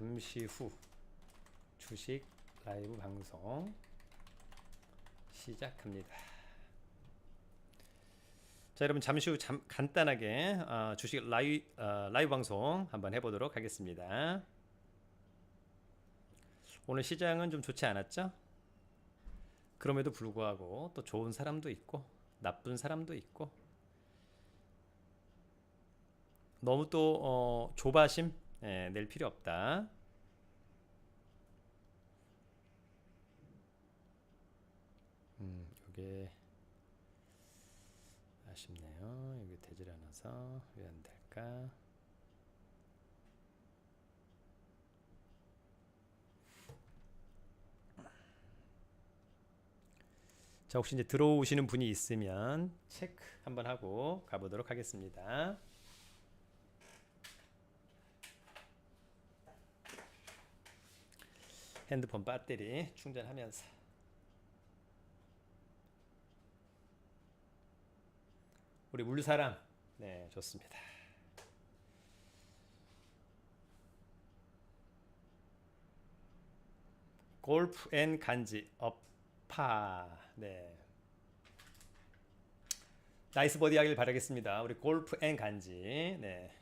잠시 후 주식 라이브 방송 시작합니다. 자 여러분 잠시 후 잠, 간단하게 어, 주식 라이, 어, 라이브 방송 한번 해보도록 하겠습니다. 오늘 시장은 좀 좋지 않았죠? 그럼에도 불구하고 또 좋은 사람도 있고 나쁜 사람도 있고 너무 또 어, 조바심 예, 낼 필요 없다. 음, 이게 아쉽네요. 여기 되질 않아서 왜 안 될까? 자, 혹시 이제 들어오시는 분이 있으면 체크 한번 하고 가보도록 하겠습니다. 핸드폰 배터리 충전하면서 우리 물사랑 네 좋습니다. 골프 앤 간지 업파 네 나이스 버디 하길 바라겠습니다. 우리 골프 앤 간지 네.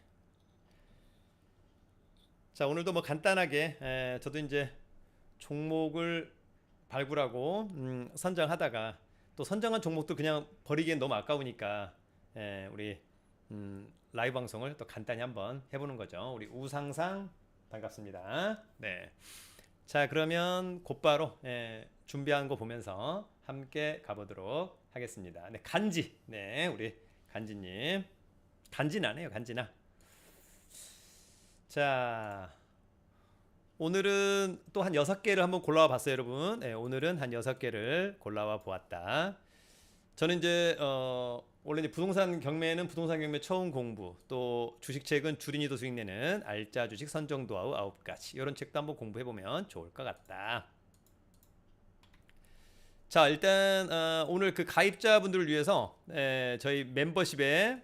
자 오늘도 뭐 간단하게 에, 저도 이제 종목을 발굴하고 음, 선정하다가 또 선정한 종목도 그냥 버리기엔 너무 아까우니까 예, 우리 음, 라이브 방송을 또 간단히 한번 해보는 거죠. 우리 우상상 반갑습니다. 네. 자 그러면 곧바로 예, 준비한 거 보면서 함께 가보도록 하겠습니다. 네 간지 네 우리 간지님 간지나네요 간지나. 자 오늘은 또 한 여섯 개를 한번 골라와 봤어요, 여러분. 네, 오늘은 한 여섯 개를 골라와 보았다. 저는 이제 어, 원래 이제 부동산 경매는 부동산 경매 처음 공부, 또 주식책은 주린이도 수익 내는 알짜 주식 선정 도하우 아홉 가지 이런 책도 한번 공부해 보면 좋을 것 같다. 자 일단 어, 오늘 그 가입자분들을 위해서 에, 저희 멤버십에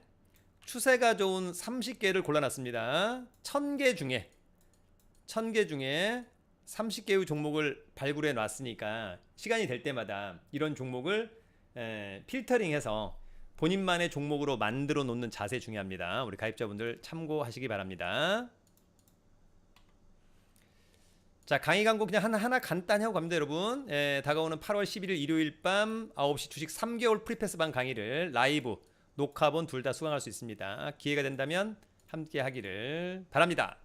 추세가 좋은 30개를 골라놨습니다. 1000개 중에 1000개 중에 30개의 종목을 발굴해 놨으니까 시간이 될 때마다 이런 종목을 에, 필터링해서 본인만의 종목으로 만들어 놓는 자세 중요합니다. 우리 가입자분들 참고하시기 바랍니다. 자 강의 광고 그냥 하나 하나 간단히 하고 갑니다 여러분 에, 다가오는 8월 11일 일요일 밤 9시 주식 3개월 프리패스 반 강의를 라이브 녹화본 둘 다 수강할 수 있습니다 기회가 된다면 함께 하기를 바랍니다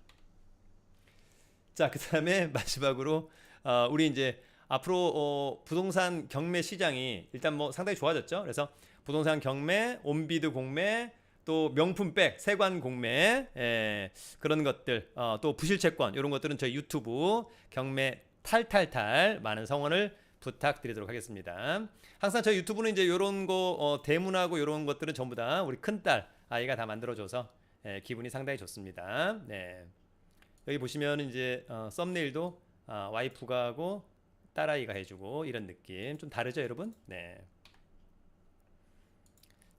자, 그 다음에 마지막으로 어, 우리 이제 앞으로 어, 부동산 경매 시장이 일단 뭐 상당히 좋아졌죠. 그래서 부동산 경매, 온비드 공매, 또 명품백, 세관 공매, 예, 그런 것들, 어, 또 부실채권 이런 것들은 저희 유튜브 경매 탈탈탈 많은 성원을 부탁드리도록 하겠습니다. 항상 저희 유튜브는 이제 이런 거 어, 대문하고 이런 것들은 전부 다 우리 큰딸 아이가 다 만들어줘서 예, 기분이 상당히 좋습니다. 네. 여기 보시면 이제 어, 썸네일도 어, 와이프가 하고 딸아이가 해주고 이런 느낌 좀 다르죠 여러분? 네.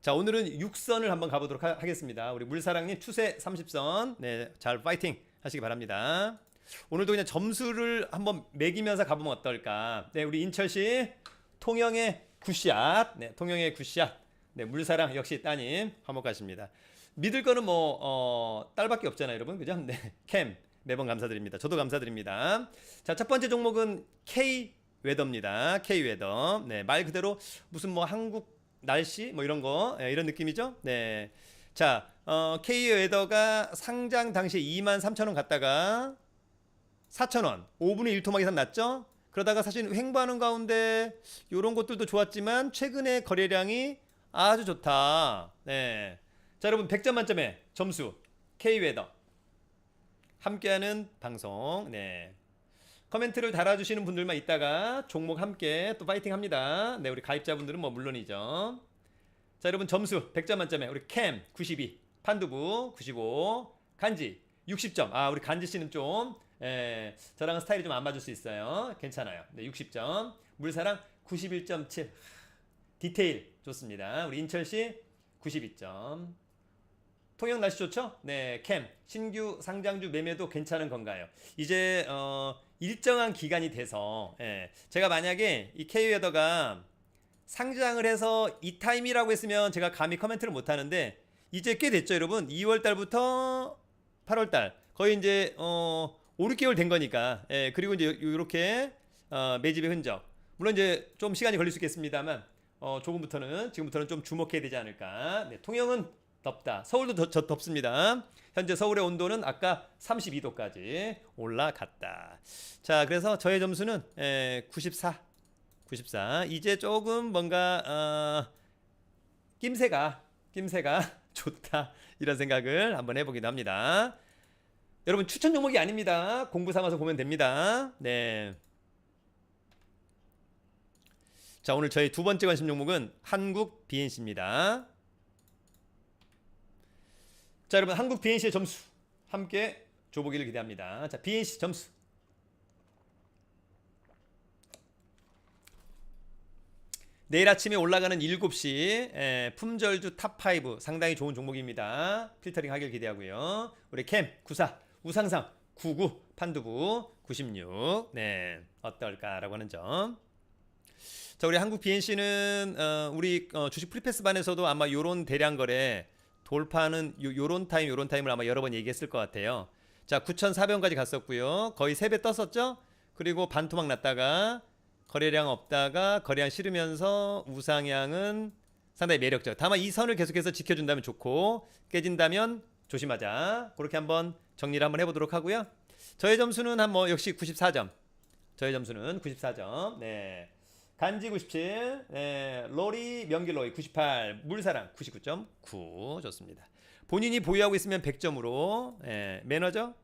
자 오늘은 6선을 한번 가보도록 하, 겠습니다 우리 물사랑님 추세 30선 네잘 파이팅 하시기 바랍니다. 오늘도 그냥 점수를 한번 매기면서 가보면 어떨까? 네 우리 인철씨 통영의 굿샷 네 통영의 굿샷 네 물사랑 역시 따님 화목하십니다. 믿을 거는 뭐 어, 딸밖에 없잖아요 여러분 그죠? 네캠 매번 감사드립니다. 저도 감사드립니다. 자, 첫 번째 종목은 K 웨더입니다. K 웨더. 네, 말 그대로 무슨 뭐 한국 날씨 뭐 이런 거 네, 이런 느낌이죠. 네. 자, 어, K 웨더가 상장 당시에 2만 3천 원 갔다가 4천 원, 5분의 1토막 이상 났죠. 그러다가 사실 횡보하는 가운데 이런 것들도 좋았지만 최근에 거래량이 아주 좋다. 네. 자, 여러분 100점 만점에 점수 K 웨더 함께하는 방송. 네. 커멘트를 달아주시는 분들만 있다가 종목 함께 또 파이팅 합니다. 네, 우리 가입자분들은 뭐 물론이죠. 자, 여러분 점수 100점 만점에 우리 캠 92, 판두부 95, 간지 60점. 아, 우리 간지 씨는 좀 예, 저랑은 스타일이 좀 안 맞을 수 있어요. 괜찮아요. 네, 60점. 물사랑 91.7. 디테일 좋습니다. 우리 인철 씨 92점. 통영 날씨 좋죠? 네, 캠 신규 상장주 매매도 괜찮은 건가요? 이제 어, 일정한 기간이 돼서 예, 제가 만약에 이 K웨더가 상장을 해서 이 타임이라고 했으면 제가 감히 코멘트를 못 하는데 이제 꽤 됐죠, 여러분. 2월 달부터 8월 달 거의 이제 어 5, 6개월 된 거니까. 예, 그리고 이제 이렇게 어, 매집의 흔적. 물론 이제 좀 시간이 걸릴 수 있겠습니다만 어, 조금부터는 지금부터는 좀 주목해야 되지 않을까. 네, 통영은 덥다. 서울도 더, 더 덥습니다. 현재 서울의 온도는 아까 32도까지 올라갔다. 자, 그래서 저의 점수는 에, 94. 94. 이제 조금 뭔가 어, 낌새가 낌새가 좋다 이런 생각을 한번 해보기도 합니다. 여러분 추천 종목이 아닙니다. 공부 삼아서 보면 됩니다. 네. 자 오늘 저희 두 번째 관심 종목은 한국 BNC입니다. 자 여러분 한국 BNC의 점수 함께 줘보기를 기대합니다. 자 BNC 점수 내일 아침에 올라가는 7시 에, 품절주 탑5 상당히 좋은 종목입니다. 필터링 하길 기대하고요. 우리 캠94 우상상 99 판두부 96 네, 어떨까라고 하는 점. 자, 우리 한국 BNC는 어, 우리 어, 주식 프리패스 반에서도 아마 요런 대량 거래 돌파는 요, 요런 타임 요런 타임을 아마 여러 번 얘기했을 것 같아요. 자, 9,400원까지 갔었고요. 거의 3배 떴었죠? 그리고 반토막 났다가 거래량 없다가 거래량 실으면서 우상향은 상당히 매력적. 다만 이 선을 계속해서 지켜준다면 좋고 깨진다면 조심하자. 그렇게 한번 정리를 한번 해보도록 하고요. 저의 점수는 한 뭐 역시 94점. 저의 점수는 94점. 네. 간지 97, 네. 로리 명길로이 98, 물사랑 99.9 좋습니다. 본인이 보유하고 있으면 100점으로 예, 매너죠?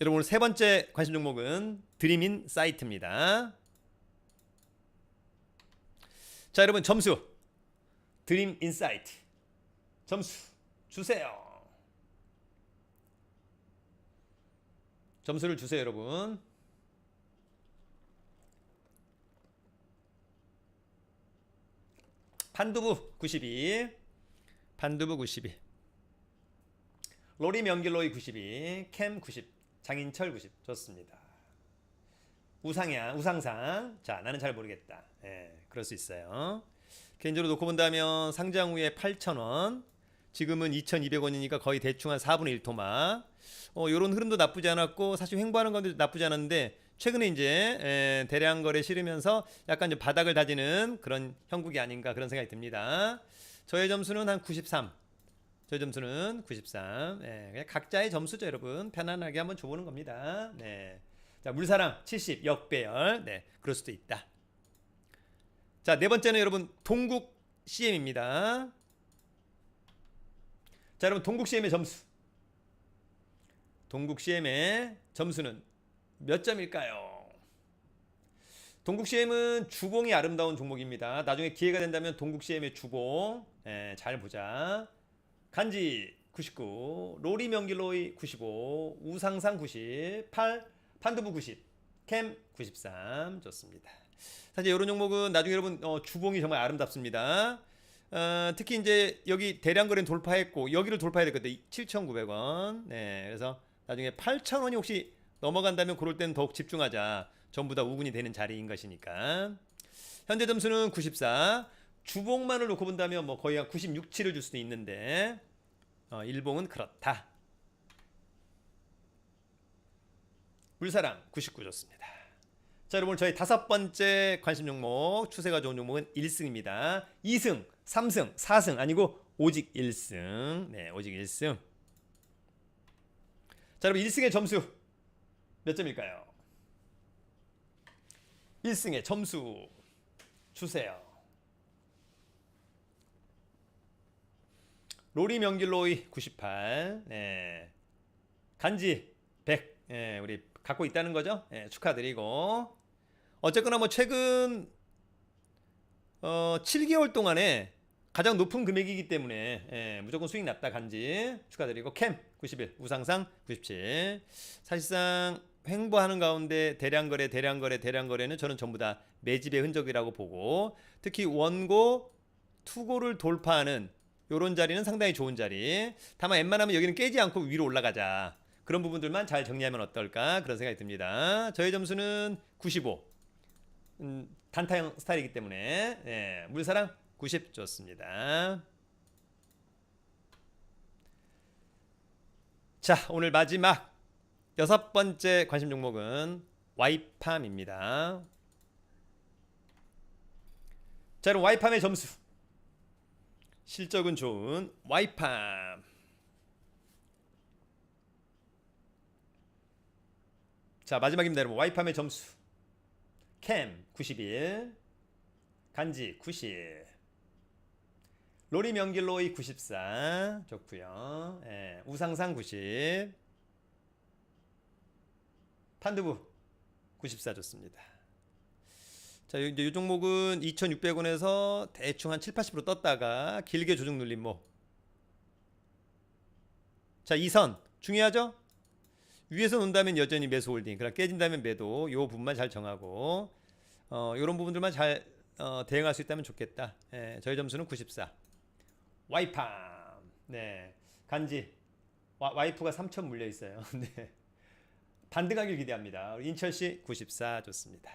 여러분 오늘 세 번째 관심 종목은 드림인 사이트입니다. 자 여러분 점수 드림 인사이트 점수 주세요. 점수를 주세요 여러분. 판두부 92 판두부 92 로리 명길로이 92 캠 90 장인철 90 좋습니다. 우상향 우상상 자 나는 잘 모르겠다. 예, 그럴 수 있어요. 개인적으로 놓고 본다면 상장 후에 8,000원 지금은 2,200원이니까 거의 대충 한 4분의 1 토막. 어, 요런 흐름도 나쁘지 않았고 사실 횡보하는 건도 나쁘지 않았는데 최근에 이제 에, 대량 거래 실으면서 약간 좀 바닥을 다지는 그런 형국이 아닌가 그런 생각이 듭니다. 저의 점수는 한 93. 저의 점수는 93. 예, 그냥 각자의 점수죠, 여러분. 편안하게 한번 줘보는 겁니다. 네. 자, 물사랑 70 역배열. 네, 그럴 수도 있다. 자, 네 번째는 여러분 동국 CM입니다. 자, 여러분 동국 CM의 점수. 동국 CM의 점수는 몇 점일까요? 동국 CM은 주봉이 아름다운 종목입니다. 나중에 기회가 된다면 동국 CM의 주봉 예, 잘 보자. 간지 99, 로리 명길로이 95, 우상상 90, 8, 판두부 90, 캠 93 좋습니다. 사실 이런 종목은 나중에 여러분 어, 주봉이 정말 아름답습니다. 어, 특히 이제 여기 대량 거래는 돌파했고 여기를 돌파해야 될 건데 7,900원. 네, 그래서 나중에 8,000원이 혹시 넘어간다면 그럴 때는 더욱 집중하자. 전부 다 우군이 되는 자리인 것이니까. 현재 점수는 94. 주봉만을 놓고 본다면 뭐 거의 한 96, 7을 줄 수도 있는데 어, 일봉은 그렇다. 물사랑 99 좋습니다. 자 여러분 저희 다섯 번째 관심 종목 추세가 좋은 종목은 1승입니다. 2승, 3승, 4승 아니고 오직 1승. 네, 오직 1승. 자 여러분 1승의 점수 몇 점일까요? 1승의 점수 주세요. 로리 명길로이 98. 네. 간지 100. 예, 우리 갖고 있다는 거죠. 예, 축하드리고. 어쨌거나 뭐 최근 어 7개월 동안에 가장 높은 금액이기 때문에 예, 무조건 수익 났다 간지 축하드리고 캠 91 우상상 97 사실상 횡보하는 가운데 대량 거래 대량 거래 대량 거래는 저는 전부 다 매집의 흔적이라고 보고 특히 원고 투고를 돌파하는 요런 자리는 상당히 좋은 자리. 다만 웬만하면 여기는 깨지 않고 위로 올라가자. 그런 부분들만 잘 정리하면 어떨까 그런 생각이 듭니다. 저의 점수는 95. 음, 단타형 스타일이기 때문에 예, 물사랑 90 좋습니다. 자 오늘 마지막 여섯 번째 관심 종목은 와이팜입니다. 자 그럼 와이팜의 점수. 실적은 좋은 와이팜. 자 마지막입니다 여러분. 와이팜의 점수. 캠 91 간지 90 로리 명길로이 94 좋고요 예, 우상상 90 판두부 94 좋습니다 자, 이제 이 종목은 2,600원에서 대충 한 7, 80% 떴다가 길게 조정 눌림 뭐. 자, 이선 중요하죠? 위에서 논다면 여전히 매수 홀딩. 그럼 깨진다면 매도. 요 부분만 잘 정하고 어, 요런 부분들만 잘 어, 대응할 수 있다면 좋겠다. 예, 저희 점수는 94. 와이팜. 네. 간지. 와, 와이프가 3천 물려 있어요. 네. 반등하길 기대합니다. 우리 인철씨 94 좋습니다.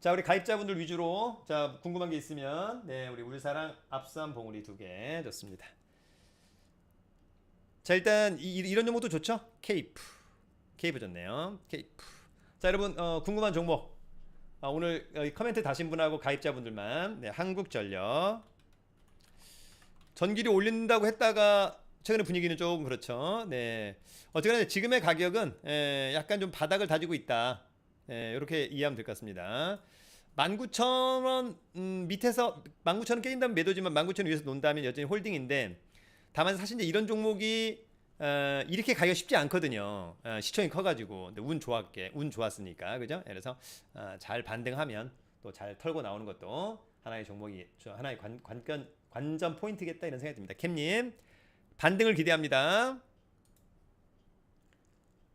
자 우리 가입자분들 위주로 자 궁금한 게 있으면 네 우리 울사랑 앞산 봉우리 두 개 좋습니다. 자 일단 이, 이런 종목도 좋죠? 케이프 케이프 좋네요. 케이프 자 여러분 어, 궁금한 종목 아, 오늘 여기 커멘트 다신 분하고 가입자분들만 네, 한국전력 전기료 올린다고 했다가 최근에 분위기는 조금 그렇죠. 네 어쨌거나 지금의 가격은 에, 약간 좀 바닥을 다지고 있다. 예, 이렇게 이해하면 될 것 같습니다. 19,000원 음, 밑에서 19,000원 깨진다면 매도지만 19,000원 위에서 논다면 여전히 홀딩인데 다만 사실 이제 이런 종목이 어, 이렇게 가기가 쉽지 않거든요. 어, 시총이 커가지고 근데 운 좋았게 운 좋았으니까 그죠? 예, 그래서 어, 잘 반등하면 또 잘 털고 나오는 것도 하나의 종목이 저 하나의 관, 관건 관전 포인트겠다 이런 생각이 듭니다. 캠님 반등을 기대합니다.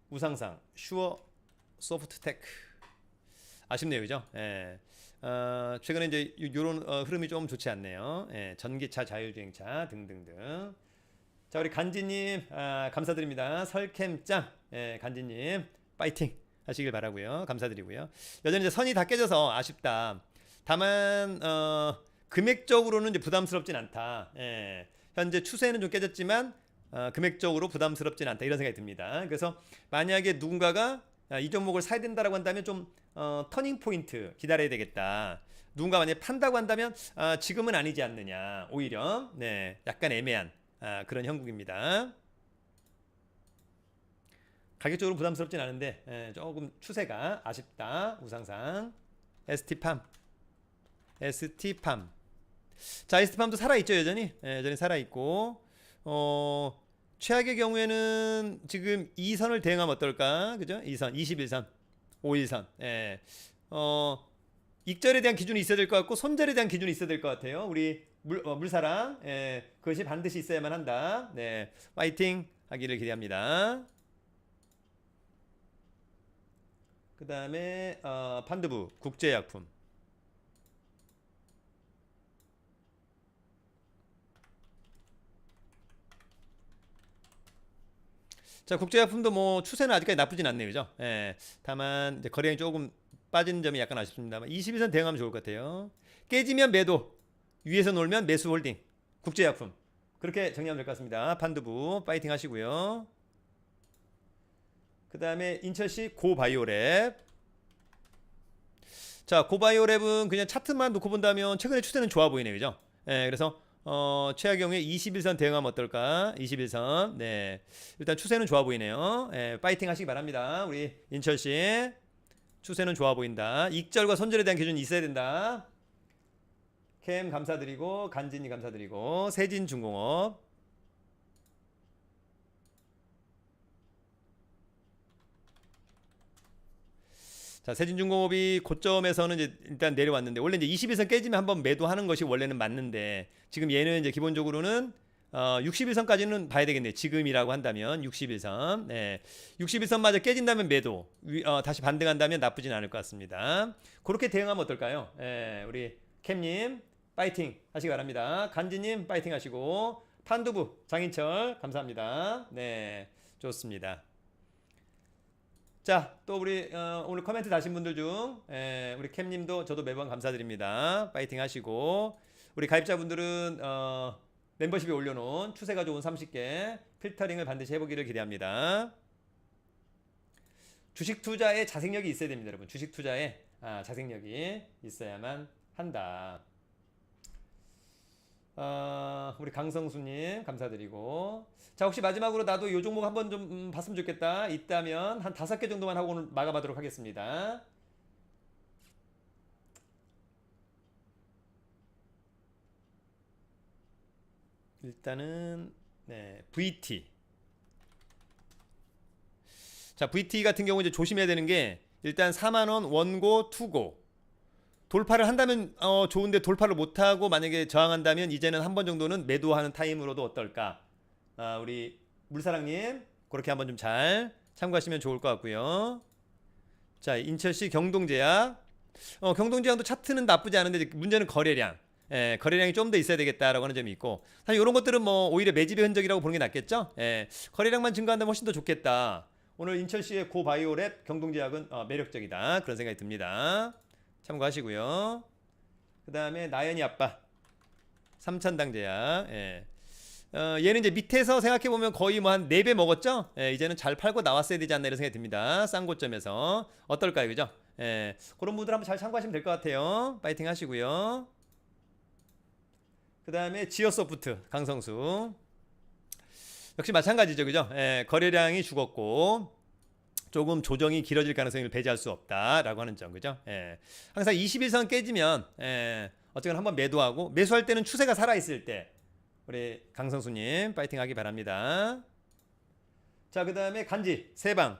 우상상 슈어 소프트테크 아쉽네요, 그죠? 예. 어, 최근에 이제 이런 어, 흐름이 좀 좋지 않네요. 예, 전기차, 자율주행차 등등등. 자, 우리 간지님 아, 감사드립니다. 설캠짱, 예, 간지님 파이팅 하시길 바라고요. 감사드리고요. 여전히 이제 선이 다 깨져서 아쉽다. 다만 어, 금액적으로는 이제 부담스럽진 않다. 예, 현재 추세는 좀 깨졌지만 어, 금액적으로 부담스럽진 않다 이런 생각이 듭니다. 그래서 만약에 누군가가 아, 이 종목을 사야 된다라고 한다면 좀 어, 터닝 포인트 기다려야 되겠다. 누군가 만약 에 판다고 한다면 아, 지금은 아니지 않느냐. 오히려 네, 약간 애매한 아, 그런 형국입니다. 가격적으로 부담스럽진 않은데 예, 조금 추세가 아쉽다. 우상상 ST팜 ST팜 자 ST팜도 살아있죠 여전히 예, 여전히 살아있고 어 최악의 경우에는 지금 2선을 대응하면 어떨까? 그죠? 2선, 21선, 5일선. 예. 어, 익절에 대한 기준이 있어야 될 것 같고 손절에 대한 기준이 있어야 될 것 같아요. 우리 물, 어, 물사랑 예, 그것이 반드시 있어야만 한다. 네, 파이팅 하기를 기대합니다. 그 다음에 어, 판두부 국제약품. 자, 국제약품도 뭐 추세는 아직까지 나쁘진 않네요. 그죠? 예. 다만 거래량이 조금 빠지는 점이 약간 아쉽습니다만 22선 대응하면 좋을 것 같아요. 깨지면 매도, 위에서 놀면 매수 홀딩. 국제약품. 그렇게 정리하면 될 것 같습니다. 판두부 파이팅 하시고요. 그 다음에 인천시 고바이오랩. 자, 고바이오랩은 그냥 차트만 놓고 본다면 최근에 추세는 좋아 보이네요. 그죠? 예, 그래서 어, 최악 경우에 21선 대응하면 어떨까? 21선. 네. 일단 추세는 좋아 보이네요. 예, 파이팅 하시기 바랍니다. 우리 인철 씨. 추세는 좋아 보인다. 익절과 손절에 대한 기준이 있어야 된다. 캠 감사드리고 간진이 감사드리고 세진중공업 자, 세진중공업이 고점에서는 이제 일단 내려왔는데 원래 이제 21선 깨지면 한번 매도하는 것이 원래는 맞는데 지금 얘는 이제 기본적으로는 어, 61선까지는 봐야 되겠네요. 지금이라고 한다면 61선. 네. 61선마저 깨진다면 매도. 위- 어, 다시 반등한다면 나쁘진 않을 것 같습니다. 그렇게 대응하면 어떨까요? 예, 우리 캠님 파이팅 하시기 바랍니다. 간지님 파이팅 하시고 판두부 장인철 감사합니다. 네, 좋습니다. 자, 또 우리 어, 오늘 코멘트 다신 분들 중 예, 우리 캠님도 저도 매번 감사드립니다. 파이팅 하시고 우리 가입자분들은 어, 멤버십에 올려놓은 추세가 좋은 30개 필터링을 반드시 해보기를 기대합니다. 주식 투자에 자생력이 있어야 됩니다, 여러분. 주식 투자에 아, 자생력이 있어야만 한다. 어, 우리 강성수님 감사드리고. 자 혹시 마지막으로 나도 요 종목 한번 좀 음, 봤으면 좋겠다. 있다면 한 다섯 개 정도만 하고 오늘 마감하도록 하겠습니다. 일단은 네, VT 자 VT 같은 경우 이제 조심해야 되는 게 일단 4만 원 원고 투고 돌파를 한다면 어, 좋은데 돌파를 못하고 만약에 저항한다면 이제는 한 번 정도는 매도하는 타임으로도 어떨까? 아, 우리 물사랑님 그렇게 한번 좀 잘 참고하시면 좋을 것 같고요. 자 인철시 경동제약 어, 경동제약도 차트는 나쁘지 않은데 문제는 거래량. 예, 거래량이 좀 더 있어야 되겠다라고 하는 점이 있고 사실 이런 것들은 뭐 오히려 매집의 흔적이라고 보는 게 낫겠죠. 예, 거래량만 증가한다면 훨씬 더 좋겠다. 오늘 인철시의 고바이오랩 경동제약은 어, 매력적이다 그런 생각이 듭니다. 참고하시고요. 그 다음에 나연이 아빠 삼천당제약. 예. 어, 얘는 이제 밑에서 생각해 보면 거의 뭐 한 4배 먹었죠? 예, 이제는 잘 팔고 나왔어야 되지 않나 이런 생각이 듭니다. 싼 고점에서 어떨까요, 그죠? 예, 그런 분들 한번 잘 참고하시면 될 것 같아요. 파이팅 하시고요. 그 다음에 지어소프트 강성수 역시 마찬가지죠, 그죠? 예, 거래량이 죽었고 조금 조정이 길어질 가능성을 배제할 수 없다라고 하는 점, 그죠? 예, 항상 21선 깨지면 예, 어쨌거나 한번 매도하고 매수할 때는 추세가 살아 있을 때 우리 강성수님 파이팅하기 바랍니다. 자, 그 다음에 간지 세방.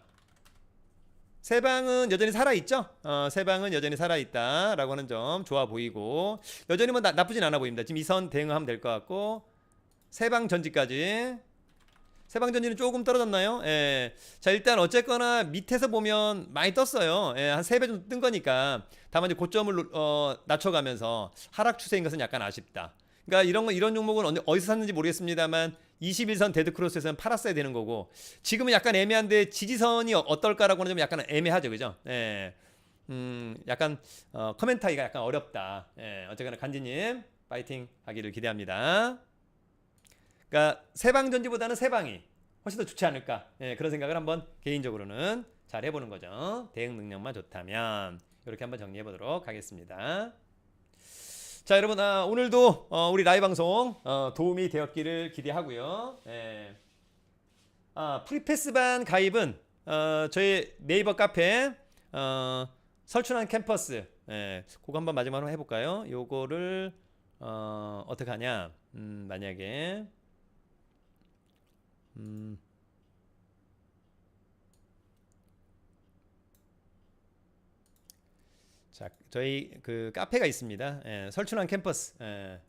세방은 여전히 살아 있죠. 어, 세방은 여전히 살아 있다라고 하는 점 좋아 보이고 여전히 뭐 나, 나쁘진 않아 보입니다. 지금 이선 대응하면 될 것 같고 세방 전지까지. 세방 전지는 조금 떨어졌나요? 예. 자, 일단 어쨌거나 밑에서 보면 많이 떴어요. 예, 한 3배 정도 뜬 거니까. 다만 이제 고점을 노- 어, 낮춰가면서 하락 추세인 것은 약간 아쉽다. 그러니까 이런 거 이런 종목은 어디서 샀는지 모르겠습니다만 21선 데드 크로스에서는 팔았어야 되는 거고 지금은 약간 애매한데 지지선이 어- 어떨까라고 하는 점이 약간 애매하죠, 그죠? 예. 음, 약간 어, 커멘타이가 약간 어렵다. 예, 어쨌거나 간지님 파이팅 하기를 기대합니다. 그러니까 세방 전지보다는 세방이 훨씬 더 좋지 않을까 예, 그런 생각을 한번 개인적으로는 잘 해보는 거죠. 대응 능력만 좋다면 이렇게 한번 정리해 보도록 하겠습니다. 자 여러분 아, 오늘도 어, 우리 라이브 방송 어, 도움이 되었기를 기대하고요. 예. 아, 프리패스반 가입은 어, 저희 네이버 카페 어, 설춘한 캠퍼스 예, 그거 한번 마지막으로 해볼까요? 요거를 어, 어떻게 하냐? 음, 만약에 음, 자, 저희 그 카페가 있습니다. 예, 설춘한 캠퍼스. 예.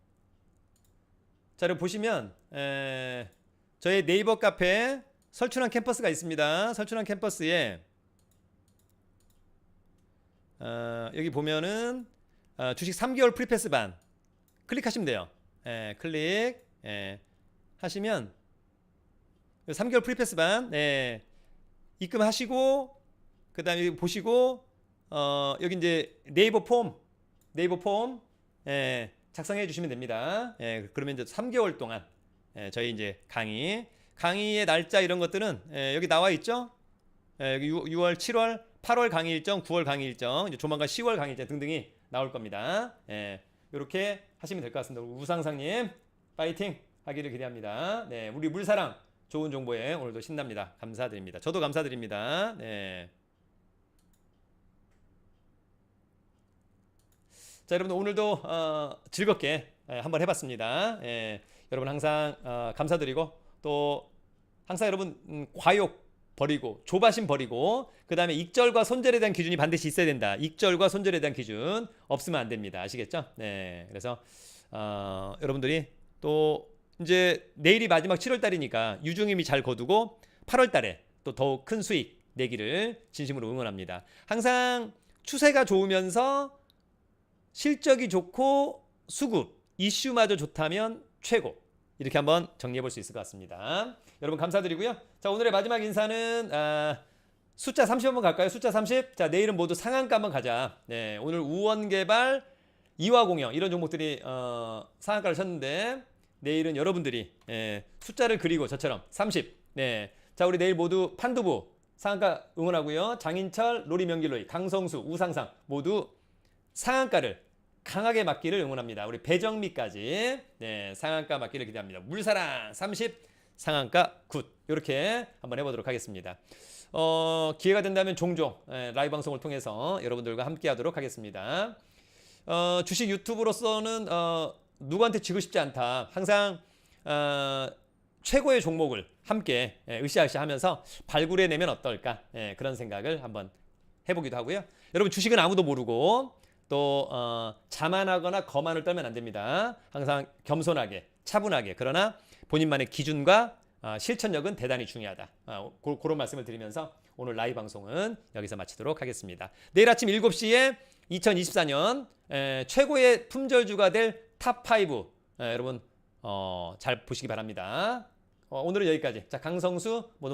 자, 여러분 보시면 에, 저희 네이버 카페 설춘한 캠퍼스가 있습니다. 설춘한 캠퍼스에 어, 여기 보면은 어, 주식 3개월 프리패스 반 클릭하시면 돼요. 예, 클릭 예, 하시면 3개월 프리패스 반 예, 입금하시고 그다음에 보시고 어, 여기 이제 네이버 폼 네이버 폼 예, 작성해 주시면 됩니다. 예, 그러면 이제 3개월 동안 예, 저희 이제 강의 강의의 날짜 이런 것들은 예, 여기 나와 있죠. 예, 여기 6, 월 7월, 8월 강의 일정, 9월 강의 일정, 이제 조만간 10월 강의 일정 등등이 나올 겁니다. 예, 이렇게 하시면 될 것 같습니다. 우상상님 파이팅 하기를 기대합니다. 네, 우리 물사랑 좋은 정보에 오늘도 신납니다. 감사드립니다. 저도 감사드립니다. 네. 자, 여러분 오늘도 어, 즐겁게 예, 한번 해봤습니다. 예, 여러분 항상 어, 감사드리고 또 항상 여러분 음, 과욕 버리고 조바심 버리고 그 다음에 익절과 손절에 대한 기준이 반드시 있어야 된다. 익절과 손절에 대한 기준 없으면 안 됩니다. 아시겠죠? 네, 그래서 어, 여러분들이 또 이제 내일이 마지막 7월 달이니까 유중임이 잘 거두고 8월 달에 또 더욱 큰 수익 내기를 진심으로 응원합니다. 항상 추세가 좋으면서 실적이 좋고 수급 이슈마저 좋다면 최고 이렇게 한번 정리해 볼 수 있을 것 같습니다. 여러분 감사드리고요. 자 오늘의 마지막 인사는 아, 숫자 30 한번 갈까요? 숫자 30. 자 내일은 모두 상한가 한번 가자. 네 오늘 우원 개발, 이화 공영 이런 종목들이 어, 상한가를 쳤는데 내일은 여러분들이 예, 숫자를 그리고 저처럼 30. 네. 자 우리 내일 모두 판두부 상한가 응원하고요. 장인철, 로리명길로이, 강성수, 우상상 모두 상한가를 강하게 맞기를 응원합니다. 우리 배정미까지 네, 상한가 맞기를 기대합니다. 물사랑 30 상한가 굿 이렇게 한번 해보도록 하겠습니다. 어, 기회가 된다면 종종 예, 라이브 방송을 통해서 여러분들과 함께하도록 하겠습니다. 어, 주식 유튜브로서는 어, 누구한테 지고 싶지 않다. 항상 어, 최고의 종목을 함께 예, 으쌰으쌰 하면서 발굴해 내면 어떨까 예, 그런 생각을 한번 해보기도 하고요. 여러분 주식은 아무도 모르고 또 어, 자만하거나 거만을 떨면 안 됩니다. 항상 겸손하게 차분하게 그러나 본인만의 기준과 어, 실천력은 대단히 중요하다. 어, 고, 그런 말씀을 드리면서 오늘 라이브 방송은 여기서 마치도록 하겠습니다. 내일 아침 7시에 2024년 에, 최고의 품절주가 될 탑5 여러분 어, 잘 보시기 바랍니다. 어, 오늘은 여기까지. 자 강성수 모두